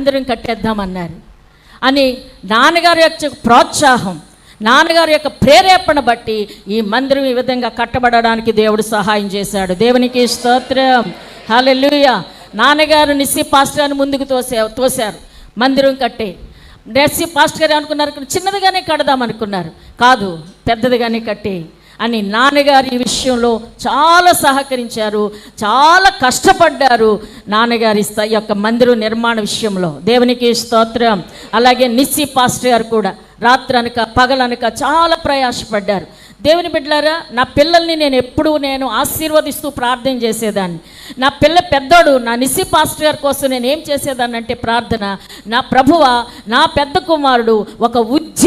మందిరం కట్టేద్దామన్నారు. అని నాన్నగారి యొక్క ప్రోత్సాహం నాన్నగారి యొక్క ప్రేరేపణ బట్టి ఈ మందిరం ఈ విధంగా కట్టబడడానికి దేవుడు సహాయం చేశాడు. దేవునికి స్తోత్రం. హల్లెలూయా. నాన్నగారు నిస్సి పాస్టర్ని ముందుకు తోసే తోశారు. మందిరం కట్టే. నెస్సి పాస్టర్ గారు అనుకున్నారు చిన్నదిగానే కడదాం అనుకున్నారు. కాదు పెద్దదిగానే కట్టి. అని నాన్నగారు ఈ విషయంలో చాలా సహకరించారు చాలా కష్టపడ్డారు. నాన్నగారి స్థాయి యొక్క మందిరం నిర్మాణ విషయంలో దేవునికి స్తోత్రం. అలాగే నిస్సి పాస్టర్ గారు కూడా రాత్రనక పగలనక చాలా ప్రయాసపడ్డారు. దేవుని బిడ్డలారా నా పిల్లల్ని నేను ఎప్పుడూ నేను ఆశీర్వదిస్తూ ప్రార్థన చేసేదాన్ని. నా పిల్ల పెద్దోడు నా నిస్సి పాస్టర్ గారి కోసం నేను ఏం చేసేదాన్ని అంటే ప్రార్థన. నా ప్రభువ నా పెద్ద కుమారుడు ఒక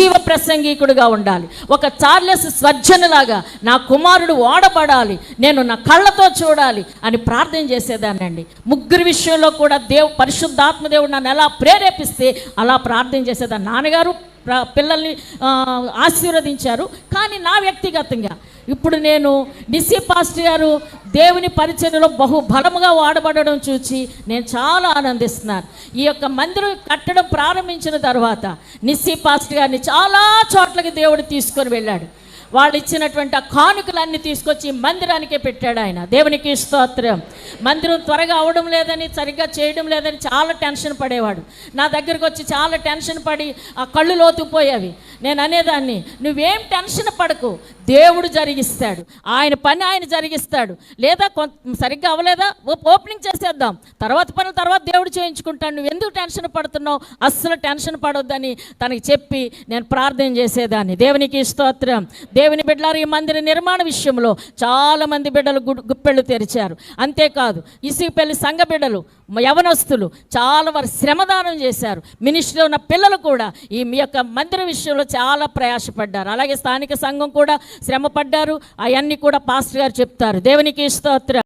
సజీవ ప్రసంగికుడుగా ఉండాలి. ఒక చార్లెస్ స్వర్జనులాగా నా కుమారుడు ఓడబడాలి నేను నా కళ్ళతో చూడాలి అని ప్రార్థన చేసేదానండి ముగ్గురు విషయంలో కూడా దేవు పరిశుద్ధాత్మదేవుడు నన్ను ఎలా ప్రేరేపిస్తే అలా ప్రార్థన చేసేదాన్ని. నాన్నగారు పిల్లల్ని ఆశీర్వదించారు. కానీ నా వ్యక్తిగతంగా ఇప్పుడు నేను నిస్సి పాస్టర్ గారు దేవుని పరిచర్యలో బహు బలముగా వాడబడడం చూసి నేను చాలా ఆనందిస్తున్నాను. ఈ యొక్క మందిరం కట్టడం ప్రారంభించిన తర్వాత నిస్సి పాస్టర్ గారిని చాలా చోట్లకి దేవుడు తీసుకొని వెళ్ళాడు. వాళ్ళు ఇచ్చినటువంటి ఆ కానుకలన్నీ తీసుకొచ్చి మందిరానికే పెట్టాడు ఆయన. దేవునికి స్తోత్రం. మందిరం త్వరగా అవడం లేదని సరిగ్గా చేయడం లేదని చాలా టెన్షన్ పడేవాడు. నా దగ్గరకు వచ్చి చాలా టెన్షన్ పడి ఆ కళ్ళు లోతుపోయేవి నేను అనేదాన్ని నువ్వేం టెన్షన్ పడకు. దేవుడు జరిగిస్తాడు. ఆయన పని ఆయన జరిగిస్తాడు. లేదా కొంత సరిగ్గా అవ్వలేదా? ఓ- ఓపెనింగ్ చేసేద్దాం. తర్వాత పనుల తర్వాత దేవుడు చేయించుకుంటాడు. నువ్వు ఎందుకు టెన్షన్ పడుతున్నావు? అస్సలు టెన్షన్ పడొద్దని తనకి చెప్పి నేను ప్రార్థన చేసేదాన్ని. దేవునికి స్తోత్రం. దేవుని బిడ్డలారు ఈ మందిర నిర్మాణ విషయంలో చాలా మంది బిడ్డలు గుప్పెళ్ళు తెరిచారు. అంతేకాదు ఇసుకపల్లి సంఘ బిడ్డలు యవనస్తులు చాలా వారు శ్రమదానం చేశారు. మినిస్ట్రీలో ఉన్న పిల్లలు కూడా ఈ మీ యొక్క మందిర విషయంలో చాలా ప్రయాసపడ్డారు. అలాగే స్థానిక సంఘం కూడా శ్రమ పడ్డారు అవన్నీ కూడా పాస్టర్ గారు చెప్తారు. దేవునికి స్తోత్రం.